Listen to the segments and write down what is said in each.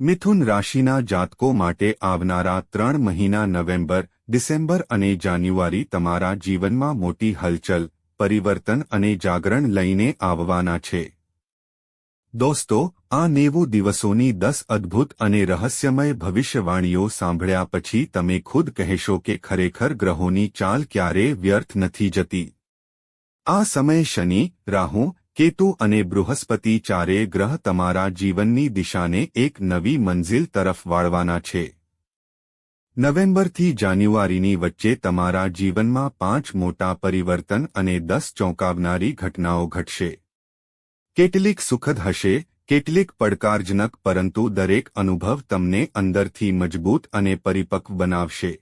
મિથુન રાશિના જાતકો માટે આવનારા ત્રણ મહિના નવેમ્બર, ડિસેમ્બર અને જાન્યુઆરી તમારા જીવનમાં મોટી હલચલ, પરિવર્તન અને જાગરણ લઈને આવવાના છે. દોસ્તો, આ નેવું દિવસોની દસ અદ્ભુત અને રહસ્યમય ભવિષ્યવાણીઓ સાંભળ્યા પછી તમે ખુદ કહેશો કે ખરેખર ગ્રહોની ચાલ ક્યારે વ્યર્થ નથી જતી. આ સમય શનિ, રાહુ કેતુ અને બૃહસ્પતિ ચારે ગ્રહ તમારા જીવનની દિશાને એક નવી મંઝિલ તરફ વાળવાના છે. નવેમ્બરથી જાન્યુઆરીની વચ્ચે તમારા જીવનમાં પાંચ મોટા પરિવર્તન અને દસ ચોંકાવનારી ઘટનાઓ ઘટશે. કેટલીક સુખદ હશે, કેટલીક પડકારજનક, પરંતુ દરેક અનુભવ તમને અંદરથી મજબૂત અને પરિપક્વ બનાવશે.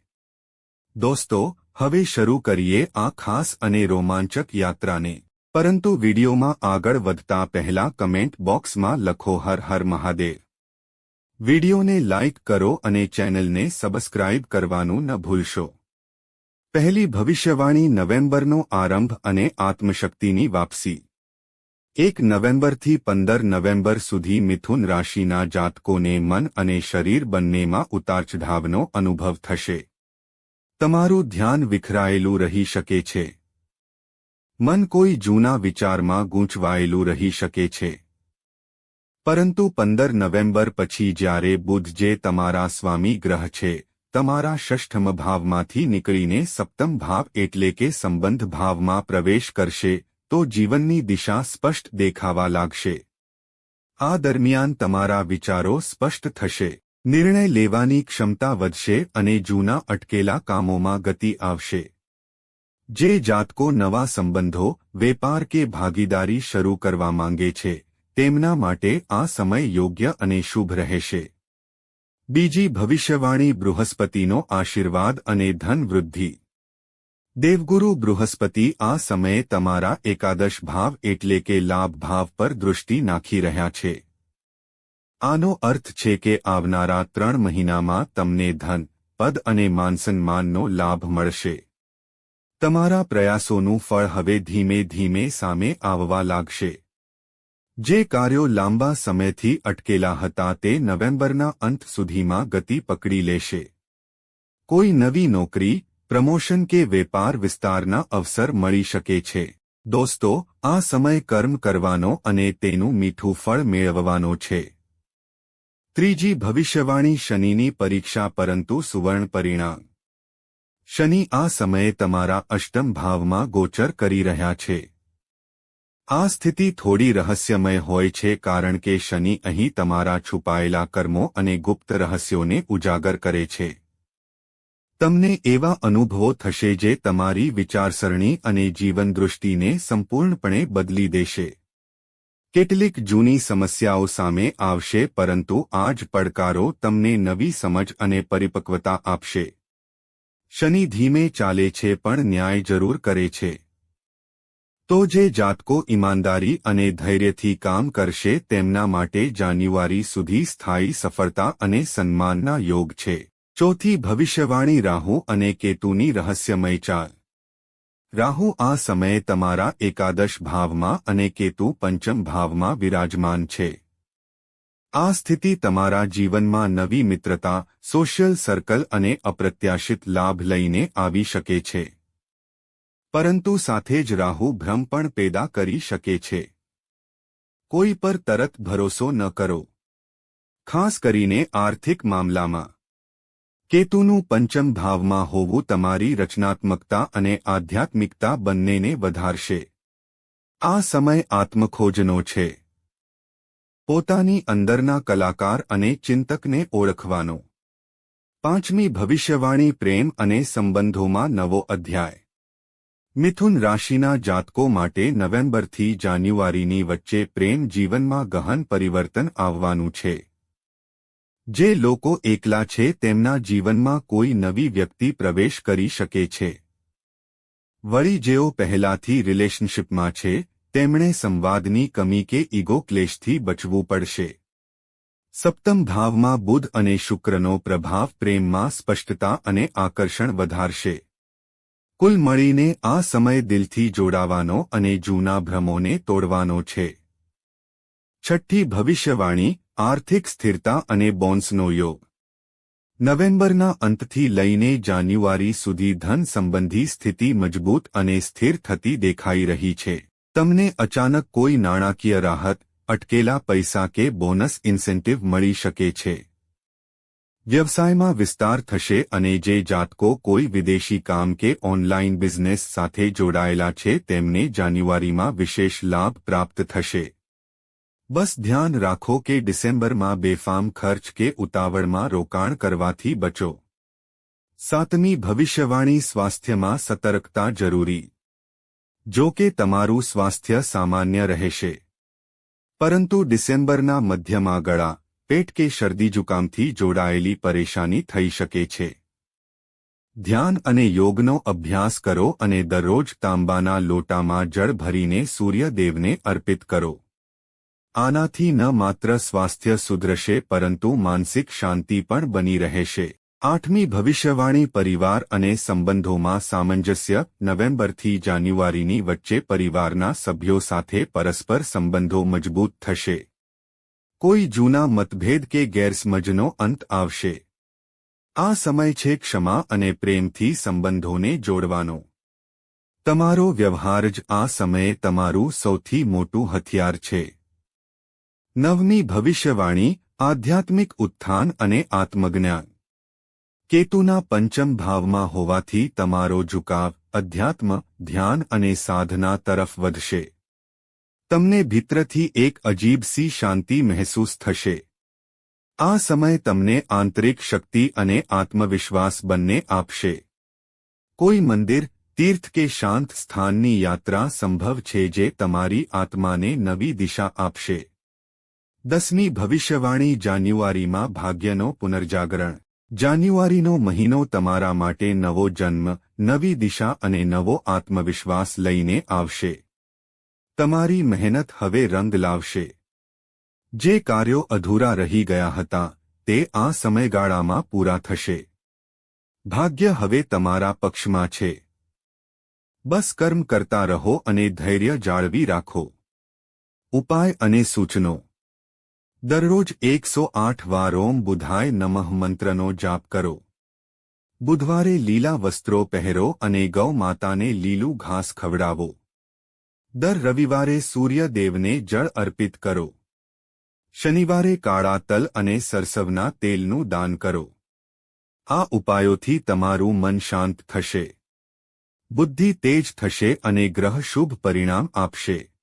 દોસ્તો, હવે શરૂ કરીએ આ ખાસ અને રોમાંચક યાત્રાને. પરંતુ વિડીયોમાં આગળ વધતા પહેલા કમેન્ટ બોક્સમાં લખો હર હર મહાદેવ. વિડીયોને લાઇક કરો અને ચેનલને સબસ્ક્રાઇબ કરવાનું ન ભૂલશો. પહેલી ભવિષ્યવાણી નવેમ્બરનો આરંભ અને આત્મશક્તિની વાપસી. એક નવેમ્બરથી પંદર નવેમ્બર સુધી મિથુન રાશિના જાતકોને મન અને શરીર બંનેમાં ઉતારચઢાવનો અનુભવ થશે. તમારું ધ્યાન વિખરાયેલું રહી શકે છે. મન કોઈ જૂના વિચારમાં ગૂંચવાયેલું રહી શકે છે. પરંતુ પંદર નવેમ્બર પછી જ્યારે બુધ જે તમારા સ્વામી ગ્રહ છે, તમારા ષષ્ઠમ ભાવમાંથી નીકળીને સપ્તમ ભાવ એટલે કે સંબંધ ભાવમાં પ્રવેશ કરશે, તો જીવનની દિશા સ્પષ્ટ દેખાવા લાગશે. આ દરમિયાન તમારા વિચારો સ્પષ્ટ થશે. નિર્ણય લેવાની ક્ષમતા વધશે અને જૂના અટકેલા કામોમાં ગતિ આવશે. જે જાતકો નવા સંબંધો, વેપાર કે ભાગીદારી શરૂ કરવા માંગે છે, તેમના માટે આ સમય યોગ્ય અને શુભ રહેશે. બીજી ભવિષ્યવાણી બૃહસ્પતિનો આશીર્વાદ અને ધન વૃદ્ધિ. દેવગુરુ બૃહસ્પતિ આ સમયે તમારા એકાદશ ભાવ એટલે કે લાભ ભાવ પર દૃષ્ટિ નાખી રહ્યા છે. આનો અર્થ છે કે આવનારા ત્રણ મહિનામાં તમને ધન, પદ અને માનસન્માનનો લાભ મળશે. તમારા પ્રયાસોનું ફળ હવે ધીમે ધીમે સામે આવવા લાગશે. જે કાર્યો લાંબા સમયથી અટકેલા હતા તે નવેમ્બરના અંત સુધીમાં ગતિ પકડી લેશે. કોઈ નવી નોકરી, પ્રમોશન કે વેપાર વિસ્તારના અવસર મળી શકે છે. દોસ્તો, આ સમય કર્મ કરવાનો અને તેનું મીઠું ફળ મેળવવાનો છે. ત્રીજી ભવિષ્યવાણી શનિની પરીક્ષા પરંતુ સુવર્ણ પરિણામ. શનિ આ સમયે તમારા અષ્ટમ ભાવમાં ગોચર કરી રહ્યા છે. આ સ્થિતિ થોડી રહસ્યમય હોય છે કારણ કે શનિ અહીં તમારા છુપાયેલા કર્મો અને ગુપ્ત રહસ્યોને ઉજાગર કરે છે. તમને એવા અનુભવો થશે જે તમારી વિચારસરણી અને જીવનદૃષ્ટિને સંપૂર્ણપણે બદલી દેશે. કેટલીક જૂની સમસ્યાઓ સામે આવશે પરંતુ આ જ પડકારો તમને નવી સમજ અને પરિપક્વતા આપશે. શનિ ધીમે ચાલે છે પણ ન્યાય જરૂર કરે છે. તો જે જાતકો ઈમાનદારી અને ધૈર્યથી કામ કરશે તેમના માટે જાન્યુઆરી સુધી સ્થાયી સફળતા અને સન્માનના યોગ છે. ચોથી ભવિષ્યવાણી રાહુ અને કેતુની રહસ્યમય ચાલ. રાહુ આ સમયે તમારા એકાદશ ભાવમાં અને કેતુ પંચમ ભાવમાં વિરાજમાન છે. આ સ્થિતિ તમારા જીવનમાં નવી મિત્રતા સોશિયલ સર્કલ અને અપ્રત્યાશિત લાભ લઈને આવી શકે છે. પરંતુ સાથે જ રાહુ ભ્રમ પણ પેદા કરી શકે છે. કોઈ પર તરત ભરોસો ન કરો. ખાસ કરીને આર્થિક મામલામાં. કેતુનું પંચમ ભાવમાં હોવું તમારી રચનાત્મકતા અને આધ્યાત્મિકતા બંનેને વધારશે. આ સમય આત્મખોજનો છે. પોતાની અંદરના કલાકાર અને ચિંતકને ઓળખવાનો. પાંચમી ભવિષ્યવાણી પ્રેમ અને સંબંધોમાં નવો અધ્યાય. મિથુન રાશિના જાતકો માટે નવેમ્બરથી જાન્યુઆરીની વચ્ચે પ્રેમ જીવનમાં ગહન પરિવર્તન આવવાનું છે. જે લોકો એકલા છે તેમના જીવનમાં કોઈ નવી વ્યક્તિ પ્રવેશ કરી શકે છે. વળી જેઓ પહેલાથી રિલેશનશીપમાં છે તેમણે સંવાદની કમી કે ઇગો ક્લેશથી બચવું પડશે. સપ્તમ ભાવમાં બુધ અને શુક્રનો પ્રભાવ પ્રેમમાં સ્પષ્ટતા અને આકર્ષણ વધારશે. કુલ મળીને આ સમય દિલથી જોડાવાનો અને જૂના ભ્રમોને તોડવાનો છે. છઠ્ઠી ભવિષ્યવાણી, આર્થિક સ્થિરતા અને બોન્સનો યોગ. નવેમ્બરના અંતથી લઈને જાન્યુઆરી સુધી ધન સંબંધી સ્થિતિ મજબૂત અને સ્થિર થતી દેખાઈ રહી છે. તમને અચાનક કોઈ નાણાકીય રાહત, અટકેલા પૈસા કે બોનસ ઇન્સેન્ટિવ મળી શકે છે. વ્યવસાયમાં વિસ્તાર થશે અને જે જાતકો કોઈ વિદેશી કામ કે ઓનલાઇન બિઝનેસ સાથે જોડાયેલા છે તેમને જાન્યુઆરીમાં વિશેષ લાભ પ્રાપ્ત થશે. બસ ધ્યાન રાખો કે ડિસેમ્બરમાં બેફામ ખર્ચ કે ઉતાવળમાં રોકાણ કરવાથી બચો. સાતમી ભવિષ્યવાણી સ્વાસ્થ્યમાં સતર્કતા જરૂરી. જો કે તમારું સ્વાસ્થ્ય સામાન્ય રહેશે. પરંતુ ડિસેમ્બરના મધ્યમાં ગળા, પેટ કે શરદી જુકામથી જોડાયેલી પરેશાની થઈ શકે છે. ધ્યાન અને યોગનો અભ્યાસ કરો અને દરરોજ તાંબાના લોટામાં જળ ભરીને સૂર્યદેવને અર્પિત કરો. આનાથી ન માત્ર સ્વાસ્થ્ય સુધરશે પરંતુ માનસિક શાંતિ પણ બની રહેશે. આઠમી ભવિષ્યવાણી પરિવાર અને સંબંધોમાં સામંજસ્ય, નવેમ્બરથી જાન્યુઆરીની વચ્ચે પરિવારના સભ્યો સાથે પરસ્પર સંબંધો મજબૂત થશે. કોઈ જૂના મતભેદ કે ગેરસમજનો અંત આવશે. આ સમય છે ક્ષમા અને પ્રેમથી સંબંધોને જોડવાનો. તમારો વ્યવહાર જ આ સમયે તમારું સૌથી મોટું હથિયાર છે. નવમી ભવિષ્યવાણી, આધ્યાત્મિક ઉત્થાન અને આત્મજ્ઞાન. કેતુના પંચમ ભાવમાં હોવાથી તમારો ઝુકાવ, અધ્યાત્મ, ધ્યાન અને સાધના તરફ વધશે. તમને ભીતરથી એક અજીબ સી શાંતિ મહેસૂસ થશે. આ સમય તમને આંતરિક શક્તિ અને આત્મવિશ્વાસ બંને આપશે. કોઈ મંદિર, તીર્થ કે શાંત સ્થાનની યાત્રા સંભવ છે જે તમારી આત્માને નવી દિશા આપશે. દસમી ભવિષ્યવાણી જાન્યુઆરીમાં ભાગ્યનો પુનર્જાગરણ. જાન્યુઆરીનો મહિનો તમારા માટે નવો જન્મ, નવી દિશા અને નવો આત્મવિશ્વાસ લઈને આવશે. તમારી મહેનત હવે રંગ લાવશે. જે કાર્યો અધૂરા રહી ગયા હતા, તે આ સમયગાળામાં પૂરા થશે. ભાગ્ય હવે તમારા પક્ષમાં છે. બસ કર્મ કરતા રહો અને ધૈર્ય જાળવી રાખો. ઉપાય અને સૂચનો. દરરોજ એકસો આઠ વાર ઓમ બુધાય નમઃ મંત્રનો જાપ કરો. બુધવારે લીલા વસ્ત્રો પહેરો અને ગૌ માતાને લીલું ઘાસ ખવડાવો. દર રવિવારે સૂર્યદેવને જળ અર્પિત કરો. શનિવારે કાળા તલ અને સરસવના તેલનું દાન કરો. આ ઉપાયોથી તમારું મન શાંત થશે. બુદ્ધિ તેજ થશે અને ગ્રહ શુભ પરિણામ આપશે.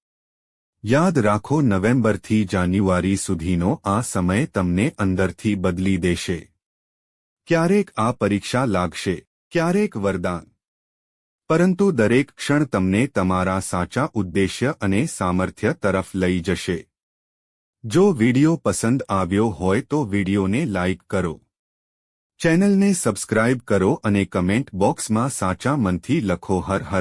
યાદ રાખો નવેમ્બરથી જાન્યુઆરી સુધીનો આ સમય તમને અંદરથી બદલી દેશે. ક્યારેક આ પરીક્ષા લાગશે, ક્યારેક વરદાન. પરંતુ દરેક ક્ષણ તમને તમારા સાચા ઉદ્દેશ્ય અને સામર્થ્ય તરફ લઈ જશે. જો વિડિયો પસંદ આવ્યો હોય તો વિડિયોને લાઇક કરો. ચેનલને સબસ્ક્રાઇબ કરો અને કમેન્ટ બોક્સમાં સાચા મનથી લખો હર હર.